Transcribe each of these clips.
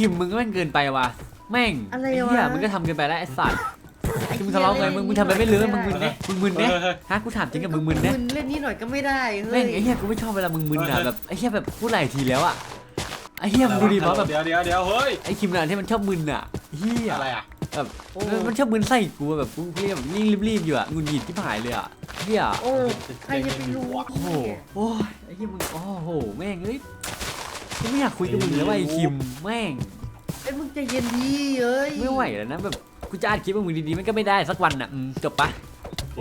ไอ้หิมมึงก็แม่งเกินไปว่ะแม่งอะไรไอ้วะ เหี้ยมึงก็ทำเกินไปแล้วไอ้สัตว์ไอ้ที่มึงเหี้ยทะเลาะไงมึงมึงทำไปไม่เลือมึงมึนไได้เนี่ยมึงมึนเนี่ยฮะกูถามจริงกับมึงมึนเนี่ยมึนเล่นนี่หน่อยก็ไม่ได้เฮ้แม่งยไอ้เหี้ยกูไม่ชอบเวลามึงมึนอะแบบไอ้เหี้ยแบบพูดหลายทีแล้วอะไอ้เหี้ยมึงดูดิเพราะแบบเดี๋ยวเดี๋ยวเดี๋ยวเฮ้ยไอ้คิมน่ะที่มันชอบมึนอะเหี้ยอะไรอะแบบมันชอบมึนใส่กูอะแบบกูเรียกแบบรีบรีบๆอยู่อะงุนหงิดที่ผายเลยอะเหี้ยโอ้ใครจะไปรู้โอ้โหโอ้ยไอ้ที่มึงโอ้โหแม่งเอ้ย กูไม่อยากคุยกับมึงแล้วว่ะไอ้คิมแม่งไอ้ยมึงใจเย็นดีเอ้ยไม่ไหวแล้วนะแบบกูจะอัดคลิปกับมึงดีๆมันก็ไม่ได้สักวันอะอืมจบปะ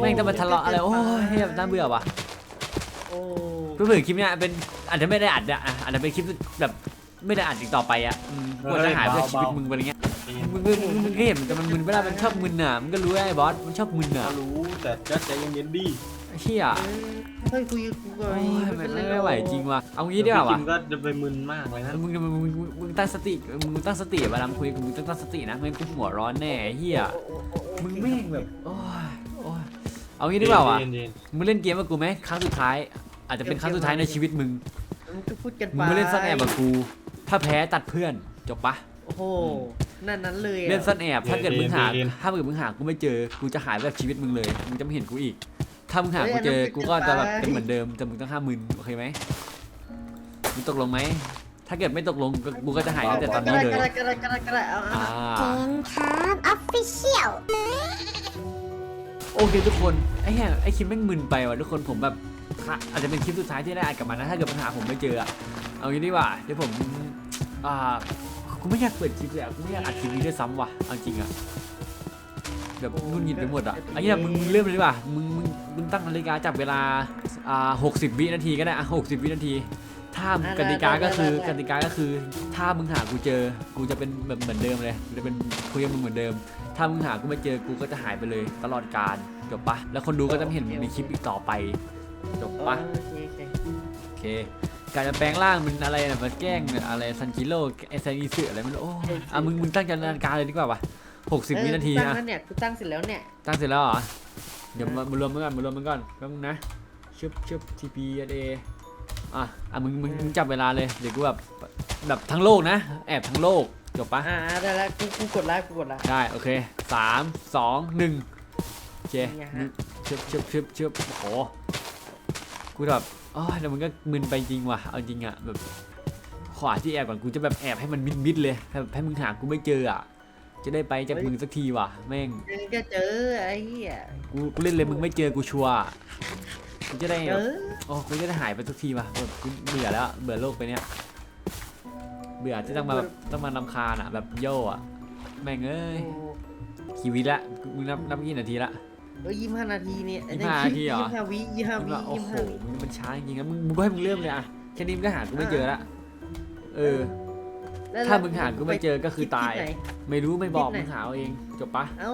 แม่งจะมาทะเลาะอะไรโอ้ยเหี้ยน่าเบื่อว่ะโอ้เพื่อๆคลิปเนี้ยเป็นอาจจะไม่ได้อัดอะอะอาจจะเป็นคลิปแบบไม่ได้อัดอีกต่อไปอะอืมกูอาจจะหายไปจากชีวิตมึงไปอะไรเงี้ยมึงมึงมึงมึงก็เห็นแต่มันมึนเวลามันชอบมึนอะมันก็รู้ไอ้บอสมันชอบมึนอะก็รู้แต่ก็ใจเย็นๆดิไอ้ เหี้ยเฮ้ยคุยกับกูก่อนโอ้ยเป็ไม่นไม่รไม่ไหวจริงว่ะเอางี้ดีกว่าพี่ว่ะคิมก็จะไปมึนมากเลยนะมึงมึงมึงมึงมึงตั้งสติมึงตั้งสติเวลามึงคุยกับมึงต้องตั้งสตินะไม่งั้นกูหัวร้อนแน่ไอ้เหี้ยโอ้โอ้โอ้โอ้มึงแม่งแบบโอ้ยโอ้ยเอางี้ดีกว่าว่ะเย็นมึงเล่นเกมกับกูไหมครั้งสุดท้าย อาจจะเป็นครั้งสุดท้ายในชีวิตมึงมึงก็พูดกันมึไปงไม่เล่นซ่อนแอบกับกูถ้าแพ้ตัดเพื่อนจบปะโอ้โหนั่นนั้นเลยอะเล่นซ่อนแอบถ้าเกิดมึงหาถ้าเกิดมึงหากูไม่เจอกูจะหายแบบชีวิตมึงเลยมึงจะไม่เห็นกูอีก ถ้ามึงหากูเจอกูก็จะแบบเป็นเหมือนเดิมแต่มึงต้องห้ามมึนโอเคไหมมึงตกลงไหมถ้าเกิดไม่ตกลงก็กูก็จะหายตั้งแต่ตอนนี้เลยก็ได้ก็ได้ก็ได้ก็ได้เอาอ่าเอาเซนครับออฟฟิเชียลโอเคทุกคนไอ้เหี้ยไอ้คลิปแม่งมึนไปว่ะทุกคนผมแบบค่ะอาจจะเป็นคลิปสุดท้ายที่ได้อัดกับมันนะถ้าเกิดปัญหาผมไม่เจออะเอางี้ดีกว่าเดี๋ยวผมอ่ากูไม่อยากเปิดคลิปเลยอะกูไม่อยากอัดคลิปนี้ด้วยซ้ำว่ะเอาจริงอะ แบบนุ่นยินไปหมดอะไอ้เหี้ยมึงมึงเริ่มเลยดีกว่ามึงมึงมึงตั้งนาฬิกาจับเวลาอ่าหกสิบวินาทีก็ได้อะหกสิบวินาที ถ้ากติกาก็คือกติกาก็คือ ถ้ามึงหากูเจอ กูจะเป็นแบบเหมือนเดิมเลยกูจะเป็นคุยกับมึงเหมือนเดิม ถ้ามึงหากูไม่เจอกูก็จะหายไปเลย ตลอดการจบปะแล้วคนดูก็จะไม่เห็นมึงในคลิปอีกต่อไปจบปะ โอเคโอเคโอเค การจะแปลงร่างมันอะไรนะมาแกล้งอะไรซันจิโร่ไอซันอีสึอะไรไม่รู้โอ้ยอะมึงมึงตั้งใจนาฬิกาเลยดีกว่าวะ หกสิบวินาทีเออกูตั้งนะแล้วเนี่ยกูตั้งเสร็จแล้วเนี่ย ตั้งเสร็จแล้วเหรอ เดี๋ยวมามารวมมันก่อนมารวมมันก่อนแป๊บนึงนะชึบชึบทีพีเออะอะมึงมึงมึงจับเวลาเลยเดี๋ยวกูแบบแบบทั้งโลกนะ แอบทั้งโลกจบปะอ่าได้แล้วกูกูกดไลค์กูกดไลค์ ได้โอเคสามสองหนึ่งโอเคเนี่ยฮะ ชึบชึบชึบชึบโอ้โหกูแบบอ๋อแต่มันก็มึนไปจริงว่ะเอาจริงอะแบบขวาที่แอบก่อนกูจะแบบแอบให้มันมิดมิดๆเลยให้ให้มึงหากูไม่เจออะ จะได้ไปจากมึงสักทีว่ะแม่งเดี๋ยวจะเจอไอ้เหี้ยกูกูเล่นเลยมึงไม่เจอกูชัวร์กูจะได้เจแบบอโอ้กูจะได้หายไปทุกทีว่ะแบบกูเบื่อแล้วอะเบื่อโลกไปเนี้ยเบื่อที่ต้องมาแบบต้องมานำคาญอะแบบโย่อะแม่งเอ้ยโอ้กี่วิละมึงนับนับกี่นาทีละเอ้ยยี่สิบห้านาทีเนี่ยยี่สิบห้านาทีเหรอยี่สิบห้าวิยี่สิบห้ามึงวิว่าโอ้ยี่สิบโหห้าวิมึงมันช้าจริงๆนะมึงมึงก็ให้มึงเริ่มเลยอะแค่นี้มึงก็หากูไม่เจอละเออ แล้วถ้ามึงหากูไม่เจอก็คือตายที่ไหน ไม่รู้ไม่บอกที่ไหน มึงหาเอาเองจบปะ เอ้า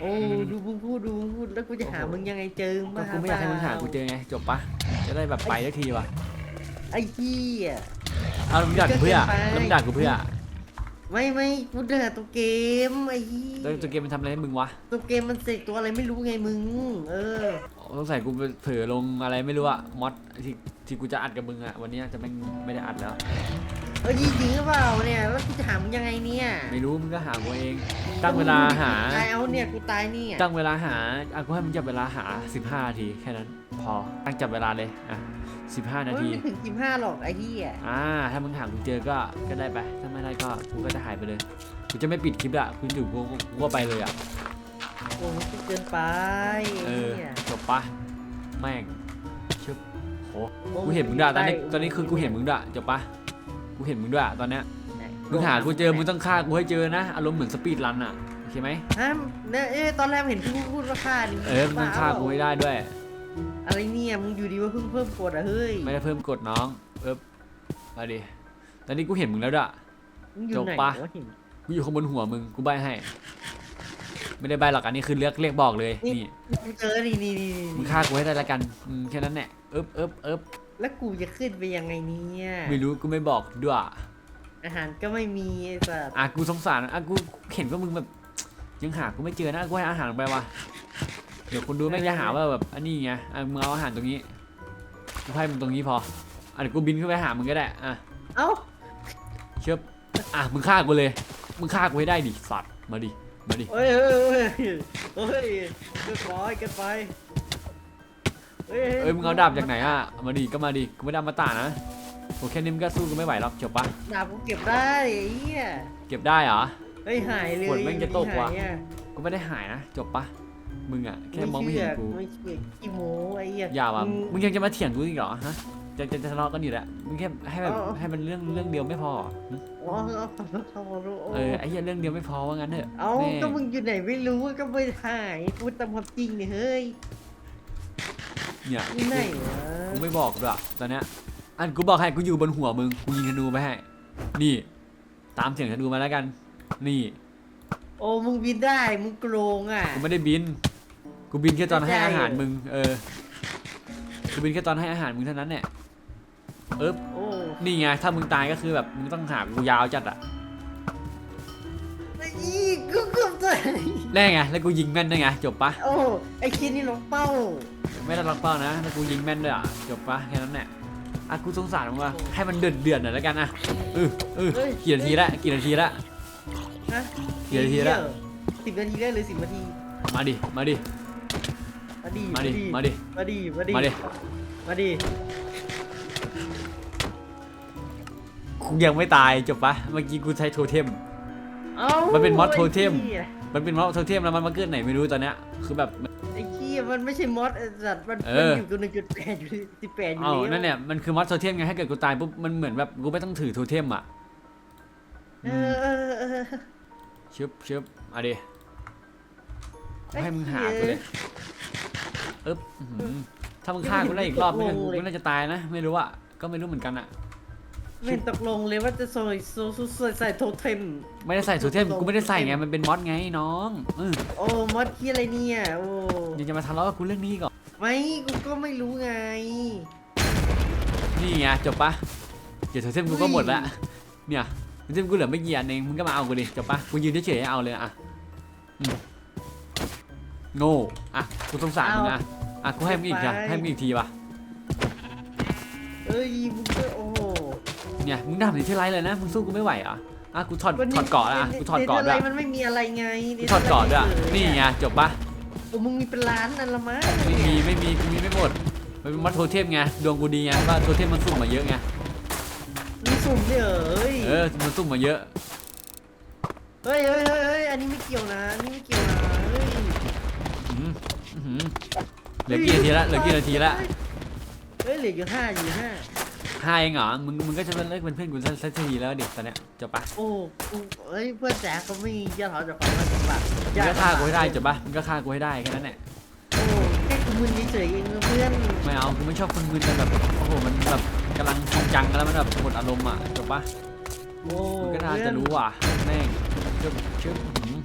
โอ้ดูมึงพูดดูมึงพูดแล้วกูจะหามึงยังไงเจอก็กูไม่อยากให้มึงหากูเจอไงจบปะจะได้แบบไปสักทีว่ะไอ้เหี้ย เอาแล้วมึงด่ากูเพื่อก็เกินไปแล้วมึงด่ากูเพื่อไม่ไม่กูเดือดตัวเกมไอ้เหี้ยแล้วตัวเกมมันทำอะไรให้มึงวะตัวเกมมันเสกตัวอะไรไม่รู้ไงมึง เออสงสัยกูไปเผลอลงอะไรไม่รู้อะมอดที่ที่กูจะอัดกับมึงอะวันนี้จะไม่ไม่ได้อัดแล้ว เออจริงหรือเปล่าเนี่ย แล้วกูจะหามึงยังไงเนี่ยไม่รู้มึงก็หากูเอง ตั้งเวลาหา ตายเอาเนี่ยกูตายเนี่ยตั้งเวลาหาอะกูให้มึงจับเวลาหา 15นาทีแค่นั้น พอตั้งจับเวลาเลยอะ15 นาที ไม่ถึงสิบห้าหรอกไอ้เหี้ยอ่า ถ้ามึงหากูเจอก็ก็ได้ไป ถ้าไม่ได้ก็กูก็จะหายไปเลยกูจะไม่ปิดคลิปละกูอยู่กูกูก็ไปเลยอะโอ้ยเกินไปเออไหี้ยจบปะแม่งชึบโหกูเห็นมึงด่าตอนนี้ตอนนี้คือกูเห็นมึงด่าจบปะ กูเห็นมึงด้วยตอนเนี้ยมึงหากูเจอมึงต้องฆ่ากูให้เจอนะอารมณ์เหมือนสปีดรันอะโอเคไหมห้ามเนี่ยเอ้ยตอนแรกเห็นพี่พูดว่าฆ่าดิเออมึงต้องฆ่ากูให้ได้ด้วย อะไรเนี่ยมึงอยู่ดีว่าเพิ่งเพิ่มกดอะเฮ้ยไม่ได้เพิ่มกดน้องเอ๊บมาดิตอนนี้กูเห็นมึงแล้วด่ะมึงอยู่ไหนจบปะวะเห็น กูอยู่ข้างบนหัวมึงกูใบให้ ไม่ได้ใบหรอกอันนี้คือเลือกเรียกบอกเลยนี่กูเจอนี่นี่นี่มึงนี่ฆ่ากูให้ได้ละกันอืมแค่นั้นแหละเอ๊บเอ๊บเอ๊บ แล้วกูจะขึ้นไปยังไงเนี่ยไม่รู้กูไม่บอกด้วยอาหารก็ไม่มีไอ้สัสอะกูสงสารอะกูเห็นว่ามึงแบบยังหากูไม่เจอนะกูให้อาหารไปว่ะเดี๋ยวคนดูแม่งจะหาว่าแบบอันนี้ไงอะมึงเอาอาหารตรงนี้กูให้มึงตรงนี้พออะเดี๋ยวกูบินขึ้นไปหามึงก็ได้อะเอ้าเชื่ออะมึงฆ่ากูเลย มึงฆ่ากูให้ได้ดิสัตว์มาดิมาดิเฮ้ยเฮ้ยเฮ้ยเฮ้ยเกินไปเกินไป เฮ้ยเอ้ยมึงเอาดาบจากไหนอะเอามาดิก็มาดิกูไม่ได้เอามาตานะโอเคนี่มึงก็สู้กูไม่ไหวหรอกจบปะดาบกูเก็บได้ไอ้เหี้ยเก็บได้เหรอ เฮ้ยหายเลยฝนแม่งจะตกว่ะ หายอกูไม่ได้หายนะจบปะมึงอะแค่มองไม่เห็นกูไม่เชื่อขี้โม้ไอ้เหี้ยอย่าว่ะมึงมึงยังจะมาเถียงกูอีกเหรอฮะจะจะจะทะเลาะกันอยู่แหละมึงแค่ให้แบบเอาเอาให้มันเรื่องเรื่องเดียวไม่พอเหรอหึอ๋อเอาเอาเอาเอาเออไอ้เหี้ยเรื่องเดียวไม่พอว่างั้นเถอะเอาแม่ก็มึงอยู่ไหนไม่รู้ก็ไปหายพูดตามความจริงเนี่ยเฮ้ย เนี่ยนี่ไหนวะกูไม่บอกด้วยตอนเนี้ยอันกูบอกให้กูอยู่บนหัวมึงกูยิงธนูไปให้ นี่ ตามเสียงธนูมาแล้วกัน นี่โอ้มึงบินได้มึงโกงอะ กูไม่ได้บิน กูบินแค่ตอนให้ใช่อาหารมึง เออกูบินแค่ตอนให้อาหารมึงเท่านั้นเนี่ยเอ๊บโอ้นี่ไงถ้ามึงตายก็คือแบบมึงต้องหากูยาวจัดอะไอ้อีกูเกือบตายแน่ไง แล้วกูยิงแม่นด้วยไง จบปะ โอ้ไอ้คิดนี่น้องเป้าไม่ได้ล็อกเป้านะ แล้วกูยิงแม่นด้วยอะ จบปะแค่นั้นแหละอะกูสงสารมึงว่ะให้มันเดือดเดือดๆหน่อยแล้วกันอะเออเออเฮ้ยกี่นาทีละกี่นาทีละ ฮะกี่นาทีละสิบนาทีได้เลยสิบนาทีมาดิ มาดิ มาดีมาดิ มาดิ มาดีมาดีมาดิมาดีกูยังไม่ตายจบปะเมื่อกี้กูใช้โทเทม เอ้ามันเป็นมอสโทเทมไอ้หี้ยมันเป็นเพราะโทเทมแล้วมันมาเกิดไหนไม่รู้ตอนเนี้ยคือแบบไอ้ขี้ยมันไม่ใช่มอสไอ้สัตว์มันเอมันออยู่ตัวหนึ่งจุดแปดอยู่สิบแปดอยู่เอ้าแล้วนั่นเนี่ยมันคือมอสโทเทมไงถ้าเกิดกูตายปุ๊บมันเหมือนแบบกูไม่ต้องถือโทเทมอะเออเออเออชึบชึบมาดิกูให้มึงหากูเลยอึ๊บอื้อหือถ้ามึงฆ่ากูได้อีกรอบนึงกูก็น่าจะตายนะ ไม่รู้อะก็ไม่รู้เหมือนกันอะไม่ เห็นตกลงเลยว่าจะใส่โซโซใส่โทเทมไม่ได้ใส่โทเทมกูไม่ได้ใส่ไงมันเป็นมอสไงน้องเออโอ้มอสขี้อะไรเนี่ยโอ้ยังจะมาทะเลาะกับกูเรื่องนี้ก่อนไม่กูก็ไม่รู้ไง นี่ไงจบปะเดี๋ยวโทเทมกูก็หมดละเนี่ยโทเทมกูเหลือไม่กี่อันเองมึงก็มาเอากูดิจบปะกูยืนเฉยๆให้เอาเลยอะอืมโง่อะกูสงสารมึงอะอะกูให้มึงอีกอะให้มึงอีกทีวะเอ้ยมึงก็โอ้โห เนี่ยมึงด่าถึงที่ไรเลยนะมึงสู้กูไม่ไหวเหรอะอะกูถอดถอดเกาะแล้วอะกูถอดเกาะเดด้วยอะไรมันไม่มีอะไรไงกูถอดเกาะด้วยเฉๆนี่ไงจบปะโอ้มึงมีเป็นล้านนั่นละมั้งไม่มีไม่มีกูมีไม่หมดมันเป็นมัดโทเทมไงดวงกูดีไงว่าโทเทมมันสุ่มมาเยอะไงมีสุ่มด้วยเหรอเฮ้ยเออมันสุ่มมาเยอะเฮ้ยเฮ้ยเฮ้ยเฮ้ยอันนี้ไม่เกี่ยวนะอันนี้ไม่เกี่ยวนะเฮ้ยอื้อหืออื้อหือเหลือกี่นาทีละเหลือกี่นาทีละเฮ้ยเหลืออยู่ห้าอยู่ห้า ห้าเองเหรอ มึงมึงก็จะเป็นเลิกเป็นเพื่อนกูสักทีแล้วเด็กตอนเนี้ยจบปะโอ้กูเฮ้ยเพื่อนแจ๋เขาไม่ยอดเขาจะฟังมาสิบบาทมึงก็ฆ่ากูให้ได้จบปะมึงก็ฆ่ากูให้ได้แค่นั้นแหละ โอ้แค่กูมึนเฉยๆเองเพื่อนไม่เอากูไม่ชอบคนมึนกันแบบโอ้โหมันแบบกำลังจริงจังกันแล้วมันแบบหมดอารมณ์อะจบปะโอ้มึงก็น่าจะรู้ว่ะแม่งเชื่อเชื่อหืม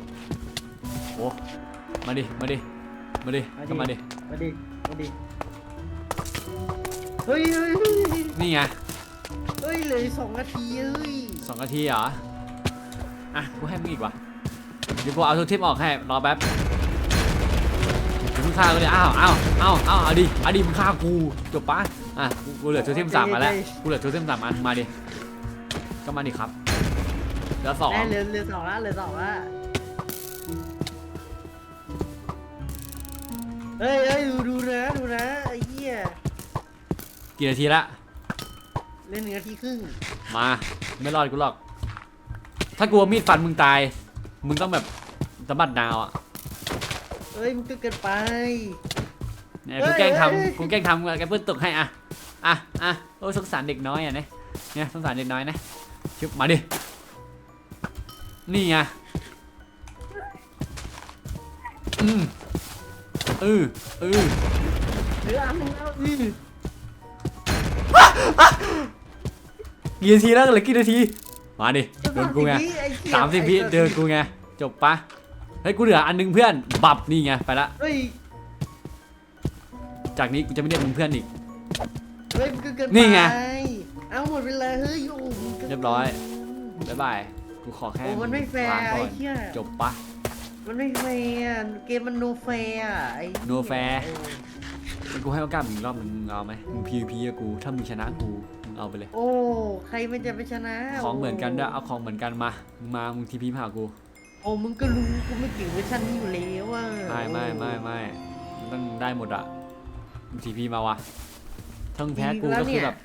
โอ้มาดิมาดิมาดิก็มาดิมาดิมาดิ เฮ้ยเฮ้ยเฮ้ยนี่ไงเฮ้ยเหลืออกสองนาทีเฮ้ยสองนาทีเหรอ อะ กูให้มึงอีกว่ะเดี๋ยวกูเอาโทเทมออกให้ รอแป๊บเดี๋ยวมึงฆ่ากูเลยอ้าวอ้าวอ้าวอ้าวเอาดิเอาดิมึงฆ่ากู จบปะอะ กูกูเหลือโทเทมสามมาแล้ว กูเหลือโทเทมสามอันมาดิ ก็มาดิครับ เหลือสอง ได้เหลือเหลือสองละเหลือสองละเฮ้ยเฮ้ยดูดูนะดูนะไอ้เหี้ย กี่นาทีละ เล่นหนึ่งนาทีครึ่งมาไม่รอดกูหรอก ถ้ากูเอามีดฟันมึงตาย มึงต้องแบบสะบัดดาวอะเฮ้ยมันก็เกินไป เนี่ยเฮ้กูยแกล้งเฮ้ยทำกูแกล้งทำแกเพื่อนตกให้อะอะอะโอ้สงสารเด็กน้อยอะเนี่ยเนี่ยสงสารเด็กน้อยนะชึบมาดินี่ไงอืมเออเออเหลืออันหนึงแล้วอือ กี่นาทีแล้วเหลือกี่นาที มาดิโดนกูไงวิอ้เหี้ยสามสิบวิไอ้เจอกูไง จบปะเฮ้ยกูเหลืออันหนึงเพื่อน บับนี่ไงไปละ เฮ้ย จากนี้กูจะไม่เรียกมึงเพื่อนอีก เฮ้ยมันก็เกินไปนี่ไง เอาหมดเวลาเฮ้ยโอ้โหมันก็เรียบร้อยบ๊ายบาย กูขอแค่โอ้มันไม่แฟร์ล้างก่ไอ้อนเหี้ยจบปะมันไม่แฟร์อะเกมมันโนแฟร์อะไอ้เหี้ย No fair โอ้มัน กูให้โอกาสมึงอีกรอบมึงเอาไหมมึง PVP กับกู ถ้ามึงชนะกูมึเอาไปเลย โอ้ใครมันจะไปชนะของเหมือนกันด้วยเอาของเหมือนกันมา มึงมา มึงทีพีมาหากู โอ้มึงก็รู้กูไม่เก่งเวอร์ชันนี้อยู่แล้วอะไม่ไม่ไม่ไม่มันต้องได้หมดอะ มึงทีพีมาวะถ้ามึงแพ้กูก็คือแบบ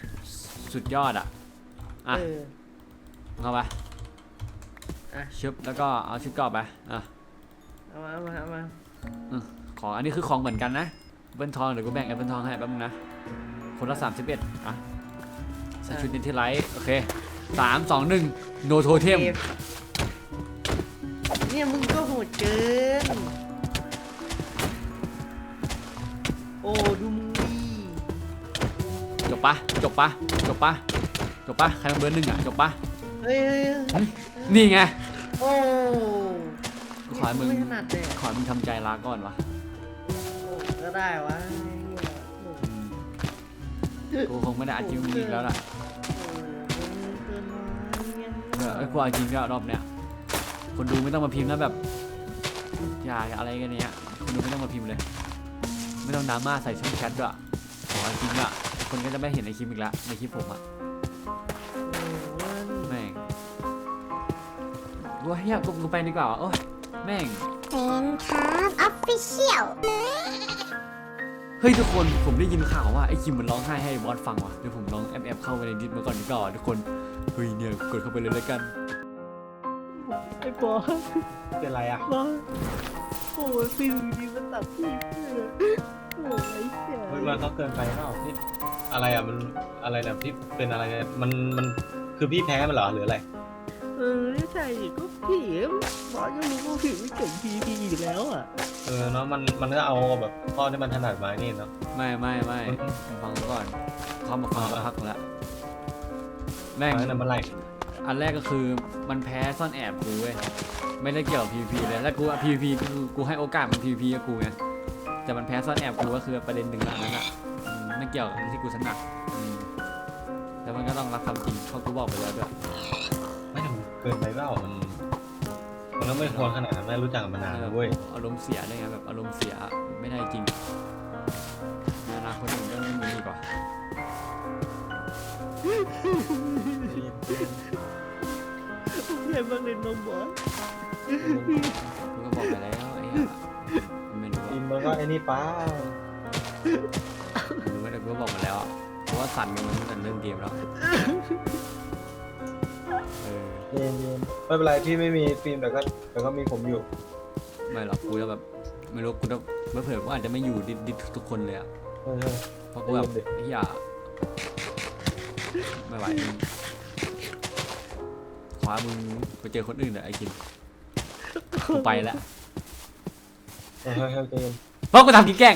สุดยอดอะ อะเออมึงเอาไปอะชึบแล้วก็เอาชุดเกรอบไป อะเอามาเอามาเอามา ของอันนี้คือของเหมือนกันนะแอป เปิลทองเดี๋ยวกูแบ่งแอปเปิลทองให้แป๊บนึงนะ คนละ31อะใส่ชุดนินเทลไลท์โอเคสามสองหนึ่งโนโทเทมกเนี่ยมึงก็โหดเกิน โอ้ดูมึงดิจบปะจบปะจบปะจบปะใครมาเบอร์หนึ่งอะจบปะเฮ้ยเฮ้ยเฮ้ยนี่ไง โอ้กูขอให้มึงไม่ถนัดเลยขอให้มึงทำใจลาก่อนวะโอ้ ก็ได้วะอืมกูคงไม่ได้อัดคลิปมึงอีกแล้วล่ะเออไอ้กูเอาจริงก็รอบเนี้ยคนดูไม่ต้องมาพิมพ์นะแบบอย่าอะไรกันเนี้ยคนดูไม่ต้องมาพิมพ์เลย ไม่ต้องดราม่าใส่ช่องแชทด้วยขอจริงอะคนก็จะไม่เห็นในคลิปอีกละในคลิปผมอะแม่งกูว่าเฮียกูกูไปดีกว่าวะโอ้ยแม่งเป็นครับออฟฟิเชียลเฮ้ยทุกคนผมได้ยินข่าวว่าไอ้คิมมันร้องไห้ให้บอสฟังว่ะเดี๋ยวผมลองแอบแอบเข้าไปในดิสมาก่อนดีกว่าทุกคนเฮ้ยเนี่ยกดเข้าไปเลยแล้วกันไอ้บอสเป็นไรอะบอสโอ้ยฟิลดีมันตัดพี่โอ้ยเสียเฮ้ยมันก็เกินไปเปล่าที่อะไรอะมันอะไรนะที่เป็นอะไรเนี่ยมันมันคือพี่แพ้มันเหรอหรืออะไรเออไม่ใช่ดิก็ผีบอสยังรู้ว่าผีไม่เก่งพีพีอยู่แล้วอะ เออเนาะมันมันก็เอาแบบข้อที่มันถนัดมานี่เนาะ ไม่ไม่ไม่อืมฟังก่อนเขามาฟังสักพักแล้วแม่งอันนั้นมันไรอันแรกก็คือมันแพ้ซ่อนแอบกูเว้ยไม่ได้เกี่ยวกับ PVP เลยแล้วกูอะ PVP กูกูให้โอกาสมัน PVP กับกูไงแต่มันแพ้ซ่อนแอบกูก็คือประเด็นหนึ่งอันนั้นอะอืมไม่เกี่ยวกับที่กูถนัดอืมแล้วมันก็ต้องรับความจริงเพราะกูบอกไปแล้วด้วยไม่แต่มันเกินไปเปล่ามัน มันก็ไม่ควรขนาดนั้นไม่รู้จักกันมานานแล้วเว้ยอารมณ์เสียได้ไงแบบอารมณ์เสียไม่ได้จริงในอนาคตผมก็ไม่มีดีกว่าเรียนบ้างเลยน้องบอสกูก็บอกไปแล้วไอ้เหี้ยไม่รู้อิอะนมันก็ไอ้นี่ป้ารู้ไหมแต่กูก็บอกมาแล้วอะเพราะว่าสั่นกันมันตั้งแต่เริ่มเกมแล้ว ไม่เป็นไรพี่ไม่มีฟิล์มแต่ก็แต่ก็มีผมอยู่ ไม่หรอกกูจะแบบไม่รู้กูจะไม่เผื่อกูอาจจะไม่อยู่ดิดิทุกคนเลยอะเออ เพราะกูแบบเดี๋ยวไอ้เหี้ยไม่ไหวมึงขวามึงไปเจอคนอื่นเถอะไอ้กินกูไปแล้วเออเฮ้ยเฮ้ยใจเย็นเพราะกูทำกินแกล้ง